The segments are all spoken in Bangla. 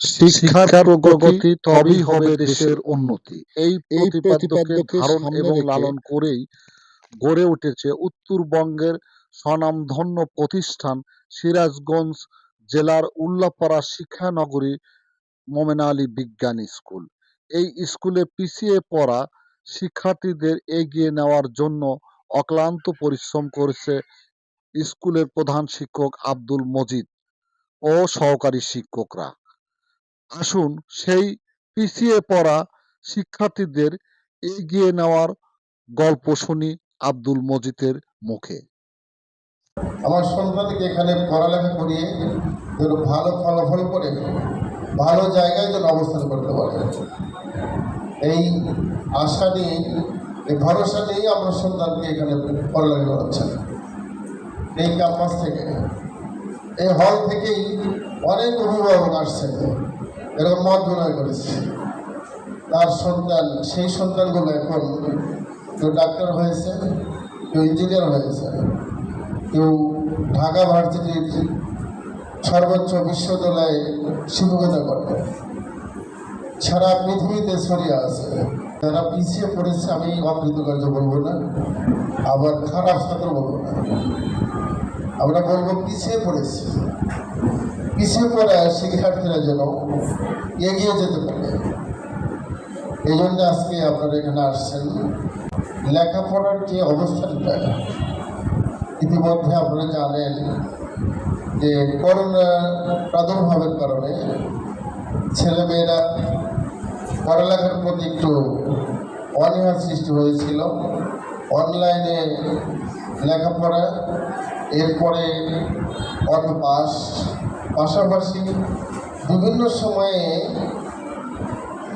শিক্ষার প্রগতি তবেই হবে দেশের উন্নতি। এই প্রতিপাদ্যকে ধারণ এবং লালন করেই গড়ে উঠেছে উত্তরবঙ্গের স্বনামধন্য প্রতিষ্ঠান সিরাজগঞ্জ জেলার উল্লাপাড়া শিক্ষানগরী মোমেন আলী বিজ্ঞান স্কুল। এই স্কুলে পিছিয়ে পড়া শিক্ষার্থীদের এগিয়ে নেওয়ার জন্য অক্লান্ত পরিশ্রম করেছে স্কুলের প্রধান শিক্ষক আব্দুল মজিদ ও সহকারী শিক্ষকরা। আসুন সেই পিছিয়ে পড়া শিক্ষার্থীদের এগিয়ে নেওয়ার গল্প শুনি আব্দুল মজিদের মুখে। আমার সন্তানকে এখানে পড়ালেখা করিয়ে যেন ভালো ফলাফল করে ভালো জায়গায় যেন অবস্থান করতে পারে। এই আশা নিয়ে, এই ভরসা নিয়েই আমার সন্তানকে এখানে পড়ালেখা করাচ্ছেন। এই ক্যাম্পাস থেকে, এই হল থেকেই অনেক অভিভাবক আসছেন। এরকম মত বিনয় করেছে। তার সন্তান, সেই সন্তানগুলো এখন কেউ ডাক্তার হয়েছে, কেউ ইঞ্জিনিয়ার হয়েছে, কেউ ঢাকা ভার্সিটির সর্বোচ্চ বিশ্ববিদ্যালয়ে শিক্ষকতা করে। সারা পৃথিবীতে ছড়িয়ে আছে। যারা পিছিয়ে পড়েছে, আমি অকৃতকার্য বলব না, আবার খারাপ ছাত্র বলব না। আমরা বলব পিছিয়ে পড়েছি। পিছিয়ে পড়া শিক্ষার্থীরা যেন এগিয়ে যেতে পারে। এই জন্য আজকে আপনারা এখানে আসছেন। লেখাপড়ার যে অবস্থানটা, ইতিমধ্যে আপনারা জানেন যে করোনা প্রাদুর্ভাবের কারণে ছেলেমেয়েরা পড়ালেখার প্রতি একটু অনীহার সৃষ্টি হয়েছিল। অনলাইনে লেখাপড়া, এরপরে অটোপাস পাশাপাশি বিভিন্ন সময়ে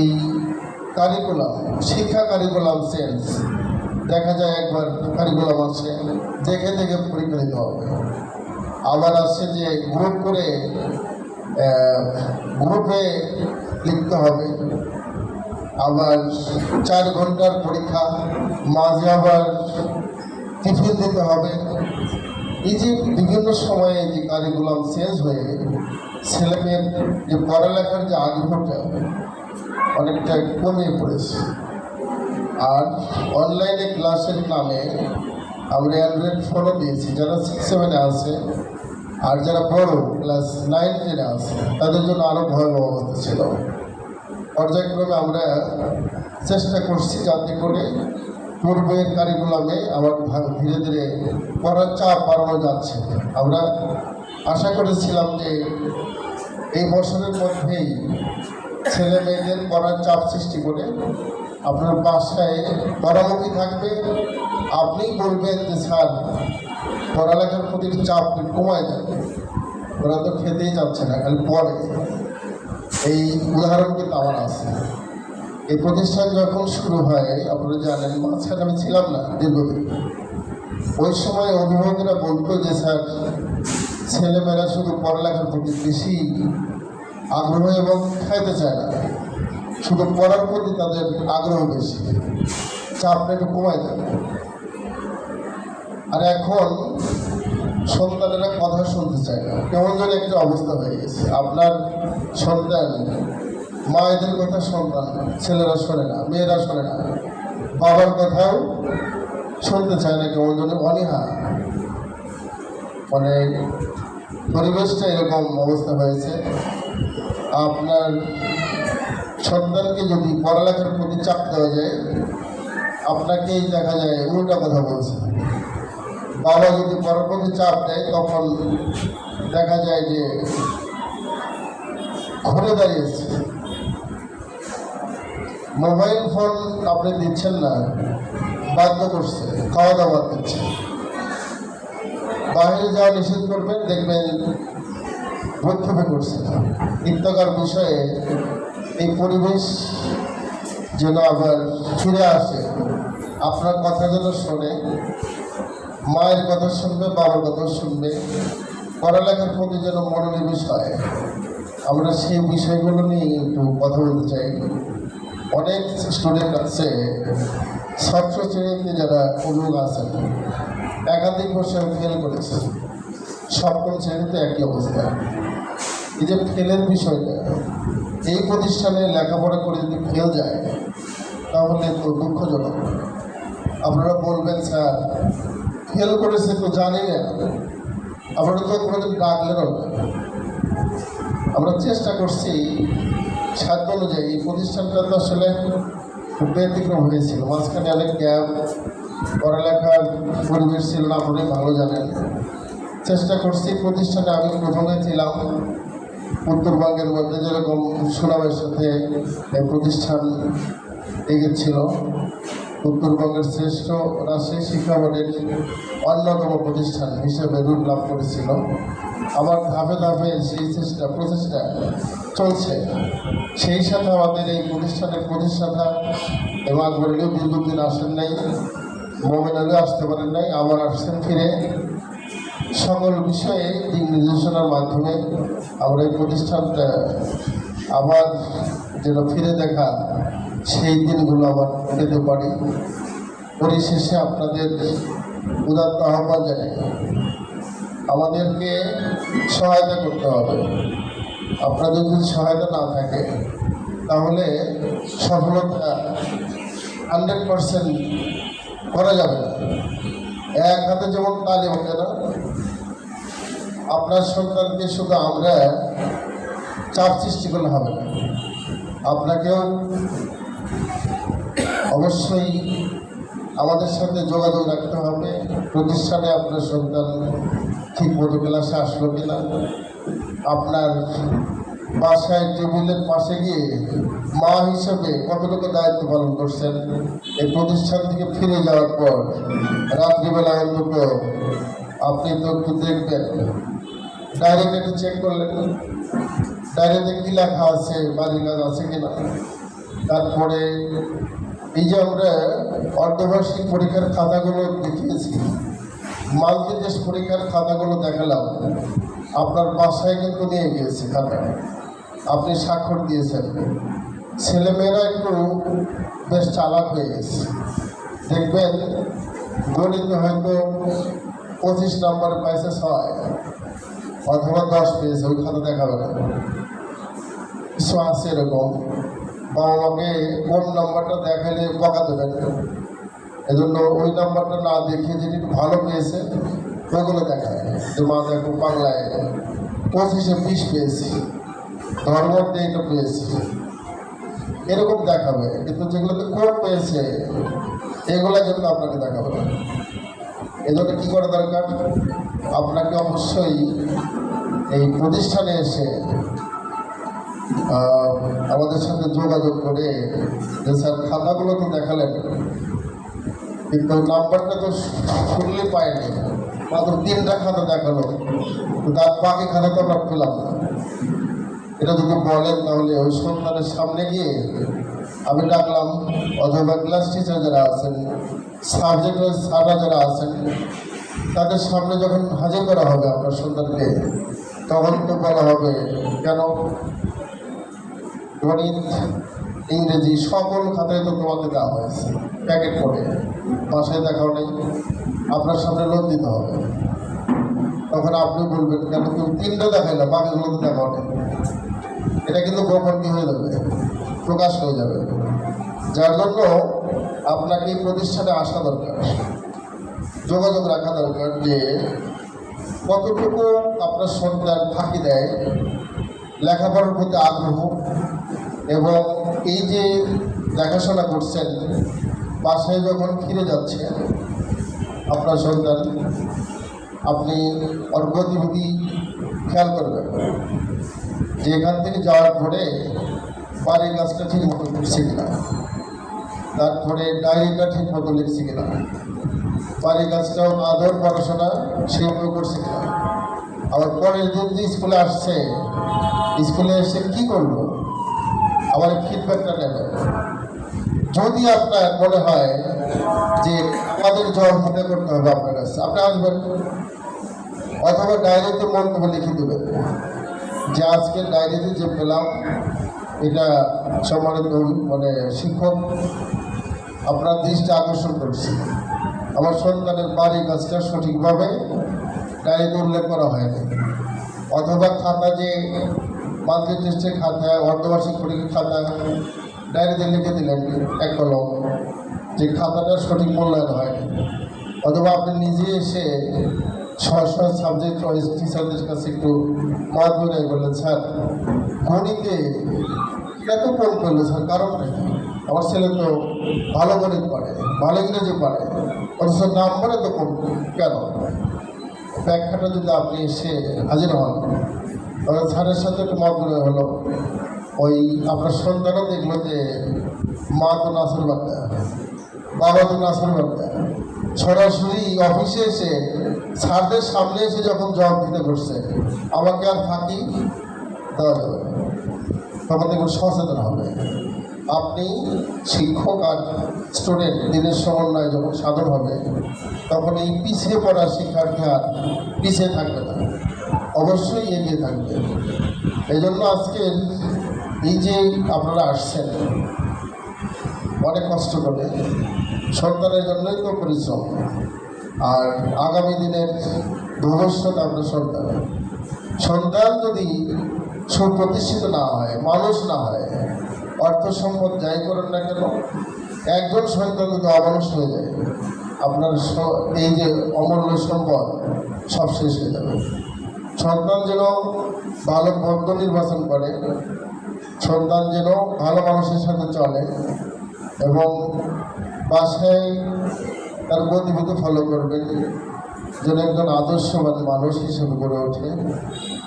এই কারিকুলাম শিক্ষা কারিকুলাম চেঞ্জ দেখা যায় একবার কারিকুলাম আছে দেখে দেখে পরীক্ষা হবে। আবার আছে যে গ্রুপ করে গ্রুপে লিখতে হবে। আবার চার ঘণ্টার পরীক্ষা, মাঝে আবার টিফিন দিতে হবে। যে বিভিন্ন সময়ে যে কারিকুলাম চেঞ্জ হয়ে ছেলেমেয়ের যে পড়ালেখার যে আগ্রহটা অনেকটা কমে পড়েছে। আর অনলাইনে ক্লাসের নামে আমরা অ্যান্ড্রয়েড ফোনও দিয়েছি। যারা সিক্স সেভেনে আছে আর যারা বড় ক্লাস নাইন টেনে আছে, তাদের জন্য আরও ভয়াবহ ছিল। পর্যায়ক্রমে আমরা চেষ্টা করছি যাতে করে পূর্বের কারিকুলামে আবার ধীরে ধীরে পড়ার চাপ বাড়ানো যাচ্ছে। আমরা আশা করেছিলাম যে এই বছরের মধ্যেই ছেলে মেয়েদের পড়ার চাপ সৃষ্টি করে আপনার বাসায় পরামুখী থাকবে। আপনি বলবেন যে, স্যার, পড়ালেখার প্রতি চাপ কমায় যাবে ওরা তো খেতেই যাচ্ছে না, খালি পড়ে। এই উদাহরণ কিন্তু আমার আছে। এই প্রতিষ্ঠান যখন শুরু হয়, আপনারা জানেন, মাঝখানে আমি ছিলাম না দীর্ঘদিন। ওই সময় অভিভাবকরা বলতো যে, স্যার, ছেলেমেয়েরা শুধু পড়ালেখার প্রতি বেশি আগ্রহ এবং খাইতে চায় না। শুধু পড়ার প্রতি তাদের আগ্রহ বেশি। চাপটা একটু কমায় দেয় আর এখন সন্তানেরা কথা শুনতে চায় না। কেমন যেন একটা অবস্থা হয়ে গেছে। আপনার সন্তান মায়েদের কথা সন্তান ছেলেরা শোনে না, মেয়েরা শোনে না। বাবার কথাও শুনতে চায় না কেমন যেন অনীহা। মানে পরিবেশটা এরকম অবস্থা হয়েছে। আপনার সন্তানকে যদি পড়ালেখার প্রতি চাপ দেওয়া যায়, আপনাকেই দেখা যায় উল্টা কথা বলছে। বাবা যদি পড়ার প্রতি চাপ দেয়, তখন দেখা যায় যে ঘুরে দাঁড়িয়েছে। মোবাইল ফোন আপনি দিচ্ছেন না, বাধ্য করছে খাওয়া দাওয়া দিচ্ছে বাইরে যাওয়া নিষেধ করবেন, দেখবেন ভক্ষেপে করছে। ইত্যকার বিষয়ে এই পরিবেশ যেন আবার ফিরে আসে, আপনার কথা যেন শোনে, মায়ের কথা শুনবে, বাবার কথা শুনবে, পড়ালেখার প্রতি যেন মনোনিবেশ হয়। আমরা সেই বিষয়গুলো নিয়ে একটু কথা বলতে চাই। অনেক স্টুডেন্ট আছে, ছাত্র শ্রেণীতে যারা অভিযোগ আছেন, একাধিক বছর ফেল করেছে। সপ্তম শ্রেণীতে একই অবস্থা। এই যে ফেলের বিষয়টা, এই প্রতিষ্ঠানে লেখাপড়া করে যদি ফেল যায়, তাহলে তো দুঃখজনক। আপনারা বলবেন, স্যার ফেল করেছে তো জানি না। আপনারা তো কোনোদিন ডাকলেনও আমরা চেষ্টা করছি সাধ্য অনুযায়ী, এই প্রতিষ্ঠানটা তো আসলে খুব ব্যতিক্রম হয়েছিল। মাঝখানে অনেক ক্যাম্প পড়ালেখার পরিবেশ ছিল না আপনারাই ভালো জানেন। চেষ্টা করছি, প্রতিষ্ঠানে আমি প্রথমে ছিলাম উত্তরবঙ্গের মধ্যে, যেরকম সুনামের সাথে এই প্রতিষ্ঠান এগেছিল উত্তরবঙ্গের শ্রেষ্ঠ রাজশাহী শিক্ষা বোর্ডের অন্যতম প্রতিষ্ঠান হিসেবে রূপ লাভ করেছিল। আবার ধাপে ধাপে সেই চেষ্টা, প্রচেষ্টা চলছে, সেই সাথে আমাদের এই প্রতিষ্ঠানের প্রতিষ্ঠাতা এবং আকবরীয় দীর্ঘদিন আসেন নাই, মোমেনারে আসতে পারেন নাই, আবার আসছেন ফিরে। সকল বিষয়ে দিক নির্দেশনার মাধ্যমে আমরা এই প্রতিষ্ঠানটা আবার যেন ফিরে দেখা, সেই দিনগুলো আবার পেতে পারি। পরিশেষে আপনাদের উদাত্ত আহ্বান জানাই। আমাদেরকে সহায়তা করতে হবে। আপনাদের যদি সহায়তা না থাকে, তাহলে সফলতা হান্ড্রেড পারসেন্ট করা যাবে এক হাতে যেমন তালি হবে না, আপনার সন্তানকে শুধু আমরা চাপ সৃষ্টি করলে হবে না। আপনাকেও অবশ্যই আমাদের সাথে যোগাযোগ রাখতে হবে। প্রতিষ্ঠানে আপনার সন্তান ঠিক মতো ক্লাসে আসলো কিনা, আপনার বাসায় টেবিলের পাশে গিয়ে মা হিসেবে কতটুকু দায়িত্ব পালন করছেন, এই প্রতিষ্ঠান থেকে ফিরে যাওয়ার পর রাত্রিবেলা অন্তত আপনি তো একটু দেখবেন। ডাইরেক্ট একটু চেক করলেন, ডাইরেক্টে কী লেখা আছে বাড়ির কাজ আছে কিনা। তারপরে এই যে আমরা অর্ধবার্ষিক পরীক্ষার খাতাগুলো দেখিয়েছি। মাল্টি টেস্ট পরীক্ষার খাতাগুলো দেখালাম, আপনার বাসায় কিন্তু নিয়ে গিয়েছে খাতা। আপনি স্বাক্ষর দিয়েছেন। ছেলেমেয়েরা একটু বেশ চালাক হয়ে গেছে। দেখবেন, গণিতে হয়তো পঁচিশ নম্বর পাইছে ছয় অথবা দশ পেয়েছে, ওই খাতা দেখাবে না। কিছু আছে এরকম। বাবা মাকে কোন নাম্বারটা দেখালে বকা দেবেন এজন্য ওই নাম্বারটা না দেখিয়ে যেটি ভালো পেয়েছে, ওইগুলো দেখায় যে মা দেখো বাংলায় পঁচিশে বিশ পেয়েছি। ধর্মতে এটা পেয়েছি। এরকম দেখাবে। কিন্তু যেগুলোতে কম পেয়েছে, এগুলো কিন্তু আপনাকে দেখাবে এজন্য কী করা দরকার? আপনাকে অবশ্যই এই প্রতিষ্ঠানে এসে আমাদের সাথে যোগাযোগ করে যে স্যার খাতাগুলো তো দেখালেন, কিন্তু নাম্বারটা তো শুনলে পাইনি। মাত্র তিনটা খাতা দেখাল। তার বাকি খাতা তো আমরা পেলাম না। এটা যদি বলেন তাহলে ওই সন্তানের সামনে গিয়ে আমি ডাকলাম, অথবা ক্লাস টিচার যারা আছেন সাবজেক্টের স্যাররা যারা আছেন, তাদের সামনে যখন হাজির করা হবে আপনার সন্তানকে, তখন তো বলা হবে, কেন? গণিত ইংরেজি সকল খাতায় তো তোমাকে দেওয়া হয়েছে, প্যাকেট করে। বাসায় দেখাও নেই, আপনার সামনে লোন দিতে হবে। তখন আপনি বলবেন, কেন তুমি তিনটা দেখাইলে বাকিগুলো তো দেখাও নেই? এটা কিন্তু গোপন কি হয়ে যাবে? প্রকাশ হয়ে যাবে। যার জন্য আপনাকে এই প্রতিষ্ঠানে আসা দরকার। যোগাযোগ রাখা দরকার যে কতটুকু আপনার সন্তান ফাঁকি দেয়, লেখাপড়ার প্রতি আগ্রহ এবং এই যে দেখাশোনা করছেন, বাসায় যখন ফিরে যাচ্ছে, আপনার সন্তান, আপনি ওর খেয়াল করবেন। যে এখান থেকে যাওয়ার পরে বাড়ির কাজটা ঠিক মতো করছে কিনা তারপরে ডায়েরিটা ঠিক মতো লিখছে কিনা, বাড়ির কাজটাও আদর পড়াশোনা সেভাবে করছে কিনা। আবার পরের দিন যে স্কুলে আসছে, স্কুলে এসে কি করল? আবার ফিডব্যাকটা নেবেন যদি আপনার মনে হয় যে আমাদের জবাবদিহিতা করতে হবে আপনার কাছে, আপনি আসবেন। অথবা ডায়েরিতে মন্তব্য লিখে দেবেন যে, আজকে ডায়েরিতে যে পেলাম, এটা সম্মানিত মানে শিক্ষক আপনার দৃষ্টি আকর্ষণ করছি। আমার সন্তানের বাড়ির কাজটা সঠিকভাবে ডায়েরিতে উল্লেখ করা হয়নি। অথবা খাতা যে মান্থলি টেস্টের খাতায় অর্ধবার্ষিক পরীক্ষার খাতায় ডায়েরিতে লিখে দিলেন এক কলম, যে খাতাটার সঠিক মূল্যায়ন হয়। অথবা আপনি নিজে এসে স্ব স্ব সাবজেক্ট ওয়াইজ টিচারদের কাছে একটু মত বিনয় করলেন, স্যার, গণিতে এত কম করল স্যার কারণ আমার ছেলে তো ভালো গণিত পারে ভালো ইংরেজি পারে অথচ নাম্বারে তো কম, কেন? ব্যাখ্যাটা যদি আপনি এসে হাজির হন স্যারের সাথে একটু মত হলো। ওই আপনার সন্তানও দেখল যে মা তো নাসের বাচ্চা, বাবা তো নাসের বাচ্চা। সরাসরি অফিসে এসে স্যারদের সামনে এসে যখন জবাব দিতে করছে আমাকে আর ফাঁকি তখন দেখুন সচেতন হবে। আপনি শিক্ষক আর স্টুডেন্ট দিনের সমন্বয় যখন সাধন হবে, তখন এই পিছিয়ে পড়া শিক্ষার্থী আর পিছিয়ে থাকবে না। অবশ্যই এগিয়ে থাকবে। এই জন্য আজকে এই যে আপনারা আসছেন, অনেক কষ্ট করে। সন্তানের জন্যই তো পরিশ্রম। আর আগামী দিনের ভবিষ্যৎ আপনার সন্তান। সন্তান যদি সুপ্রতিষ্ঠিত না হয়, মানুষ না হয়, অর্থ সম্পদ যাই করেন না কেন, একজন সন্তান যদি অমানুষ হয়ে যায়, আপনার এই যে অমূল্য সম্পদ সব শেষ হয়ে যাবে। সন্তান যেন ভালো বন্ধ নির্বাচন করে, সন্তান যেন ভালো মানুষের সাথে চলে এবং বাসায় তার গতিবিধি ফলো করবেন, যেন একজন আদর্শবান মানুষ হিসেবে গড়ে ওঠে,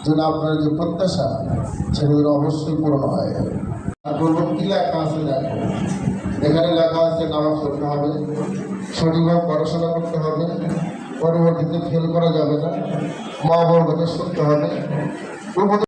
যেন আপনার যে প্রত্যাশা সেগুলো অবশ্যই পূরণ হয়। আর বলুন কি লেখা আছে দেখো এখানে লেখা আছে নামাজ পড়তে হবে, সঠিকভাবে পড়াশোনা করতে হবে, পরবর্তীতে ফেল করা যাবে না। মা বাবার কথা শুনতে হবে।